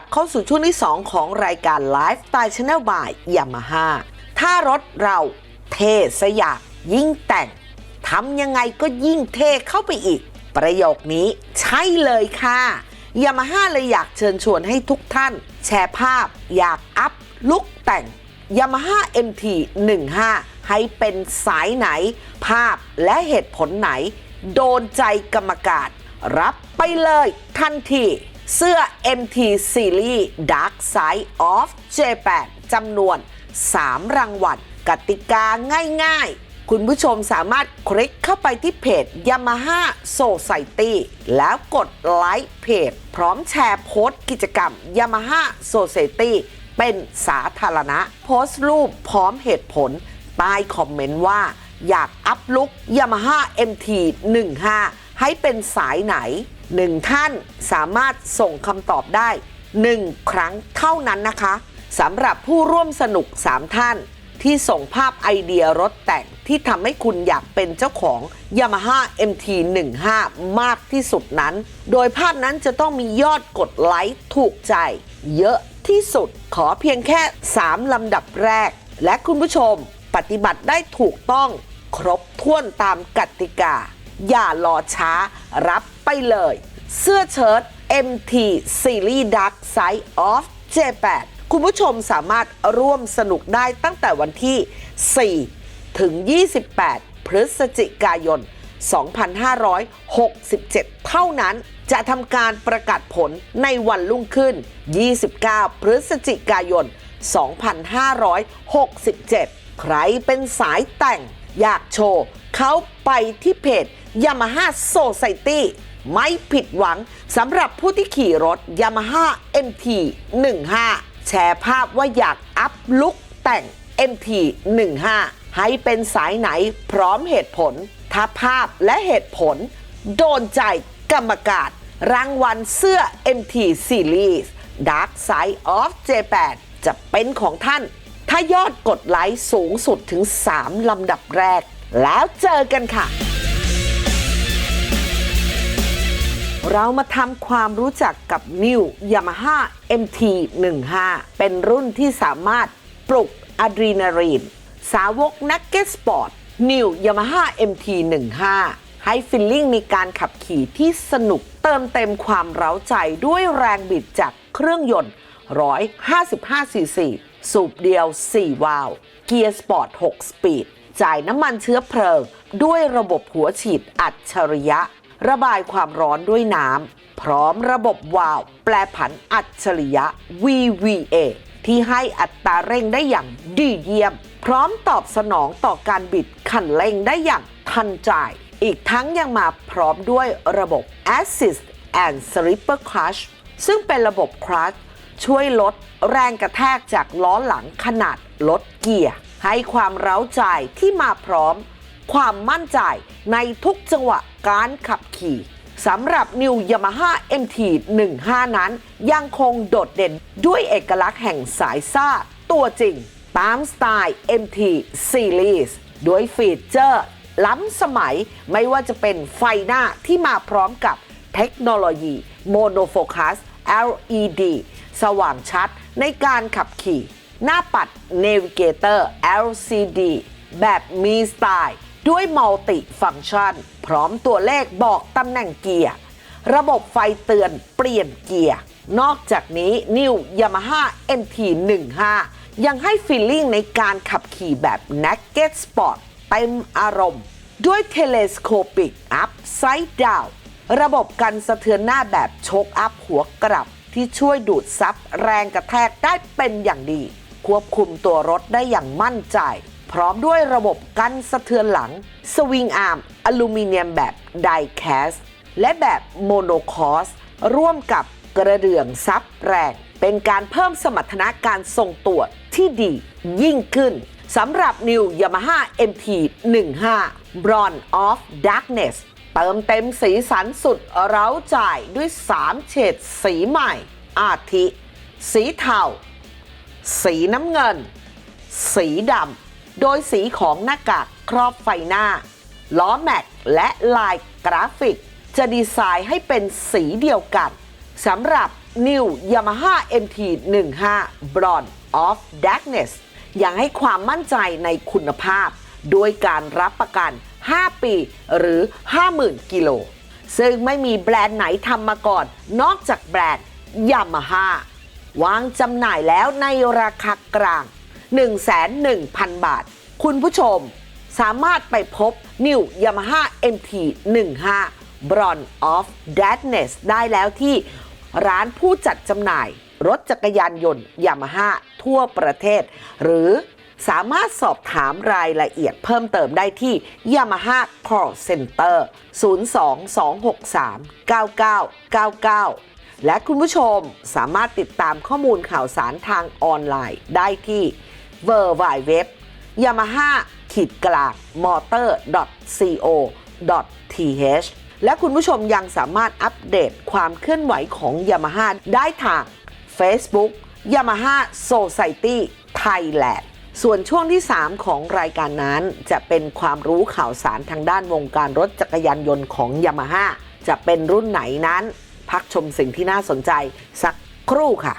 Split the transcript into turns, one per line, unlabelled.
บเข้าสู่ช่วงที่ 2 ของรายการ Lifestyle Channel by Yamaha ถ้ารถเราเท่สยากยิ่งแต่งทำยังไงก็ยิ่งเท่เข้าไปอีก ประโยคนี้ใช่เลยค่ะยามาฮ่าเลยอยากเชิญชวนให้ทุกท่าน แชร์ภาพ อยากอัพลุกแต่ง Yamaha MT 15ให้เป็นสายไหน ภาพและเหตุผลไหน โดนใจกรรมการรับไปเลยทันที เสื้อ MT Series Dark Side of J8 จำนวน 3 รางวัลกติกาง่ายๆ คุณผู้ชมสามารถคลิกเข้าไปที่เพจ Yamaha Society แล้วกดไลค์เพจ พร้อมแชร์โพสต์กิจกรรม Yamaha Society เป็นสาธารณะ โพสต์รูปพร้อมเหตุผลใต้คอมเมนต์ว่า อยากอัพลุก Yamaha MT 15ให้เป็นสายไหน หนึ่งท่านสามารถส่งคำตอบได้ 1 ครั้งเท่านั้นนะคะสำหรับผู้ร่วมสนุก 3 ท่าน ที่ส่งภาพไอเดียรถแต่งที่ทำให้คุณอยากเป็นเจ้าของ Yamaha MT 15 มากที่สุดนั้น โดยภาพนั้นจะต้องมียอดกดไลค์ถูกใจ เยอะที่สุดขอเพียงแค่ 3 ลำดับแรก และคุณผู้ชมปฏิบัติได้ถูกต้อง ครบถ้วนตามกติกา อย่ารอช้ารับ ไปเลย เสื้อเชิ้ต MT Series Dark Side of J8 คุณผู้ชมสามารถร่วมสนุกได้ตั้งแต่วันที่ 4 ถึง 28 พฤศจิกายน 2567 เท่านั้นจะทำการประกาศผลในวันรุ่งขึ้น 29 พฤศจิกายน 2567 ใครเป็นสายแต่งอยากโชว์ เขาไปที่เพจ Yamaha Society ไม่ผิดหวังสำหรับผู้ที่ขี่รถ Yamaha MT 15แชร์ภาพว่าอยากอัพลุกแต่ง MT 15ให้เป็นสายไหนพร้อมเหตุผลถ้าภาพและเหตุผล โดนใจกรรมการรางวัลเสื้อ MT Series Dark Side of J8 จะเป็นของท่าน ถ้ายอดกดไลค์สูงสุดถึง 3 ลำดับแรก แล้วเจอกันค่ะ เรามาทำความรู้จักกับ New Yamaha MT 15 เป็นรุ่นที่สามารถปลุกอะดรีนาลีนสาวกนักเก็ตสปอร์ต New Yamaha MT 15 ให้ฟิลลิ่งในการขับขี่ที่สนุกเติมเต็มความเร้าใจด้วยแรงบิดจากเครื่องยนต์ 155 ซีซี สูบเดียว 4 วาล์วเกียร์สปอร์ต 6 สปีด จ่ายน้ำมันเชื้อเพลิง ด้วยระบบหัวฉีดอัจฉริยะ ระบายความร้อนด้วยน้ำพร้อมระบบวาล์วแปรผันอัจฉริยะ VVA ที่ให้อัตราเร่งได้อย่างดีเยี่ยม พร้อมตอบสนองต่อการบิดคันเร่งได้อย่างทันใจอีกทั้งยังมาพร้อมด้วยระบบ Assist and Slipper Clutch ซึ่งเป็นระบบคลัชช่วยลดแรงกระแทกจากล้อหลังขนาดลดเกียร์ ให้ความเร้าใจที่มาพร้อม ความมั่นใจในทุกจังหวะการขับขี่สำหรับ New Yamaha MT 15 นั้นยังคงโดดเด่นด้วยเอกลักษณ์แห่งสายซ่า ตัวจริง ตามสไตล์ MT Series ด้วยฟีเจอร์ล้ำสมัยไม่ว่าจะเป็นไฟหน้าที่มาพร้อมกับเทคโนโลยี Monofocus LED สว่างชัดในการขับขี่ หน้าปัด Navigator LCD แบบมีสไตล์ ด้วยมัลติฟัง c t ชัน พร้อมตัวเลขบอกตำแหน่งเกียร์ ระบบไฟเตือนเปลี่ยนเกียร์ นอกจากนี้ New Yamaha MT 15 ยังให้ฟีลลิ่งในการขับขี่แบบ Naked Sport เต็มอารมณ์ ด้วย Telescopic Upside Down ระบบกันสะเทือนหน้าแบบโชกอัพหัวกลับที่ช่วยดูดซับแรงกระแทกได้เป็นอย่างดี ควบคุมตัวรถได้อย่างมั่นใจ พร้อมด้วยระบบกันสะเทือนหลัง สวิงอาร์มอลูมิเนียมแบบไดแคสและแบบโมโนคอสร่วมกับกระเดื่องซับแรงเป็นการเพิ่มสมรรถนะการทรงตัวที่ดียิ่งขึ้นสำหรับ New Yamaha MT 15 Brawn of Darkness เติมเต็มสีสันสุดเร้าใจด้วย 3 เฉดสีใหม่ อาทิ สีเทา สีน้ำเงิน สีดำ โดยสีของหน้ากากครอบไฟหน้า ล้อแม็กและลายกราฟิก จะดีไซน์ให้เป็นสีเดียวกันสำหรับ New Yamaha MT 15 Bronze of Darkness ยังให้ความมั่นใจในคุณภาพด้วยการรับประกัน 5 ปีหรือ 50,000 กิโล ซึ่งไม่มีแบรนด์ไหนทำมาก่อน นอกจากแบรนด์ Yamaha วางจำหน่ายแล้วในราคากลาง 1,100,000 บาท คุณผู้ชมสามารถไปพบ New Yamaha MT 15 Bronze of Darkness ได้แล้วที่ร้านผู้จัดจำหน่าย รถจักรยานยนต์ Yamaha ทั่วประเทศ หรือสามารถสอบถามรายละเอียดเพิ่มเติมได้ที่ Yamaha Call Center 022639999 และคุณผู้ชมสามารถติดตามข้อมูลข่าวสารทางออนไลน์ได้ที่ w w w yamaha ขีดกลาง motor co th และคุณผู้ชมยังสามารถอัปเดตความเคลื่อนไหวของ Yamaha ได้ทาง Facebook Yamaha Society Thailand ส่วนช่วงที่ 3 ของรายการนั้น จะเป็นความรู้ข่าวสารทางด้านวงการรถจักรยานยนต์ของ Yamaha จะเป็นรุ่นไหนนั้น พักชมสิ่งที่น่าสนใจสักครู่ค่ะ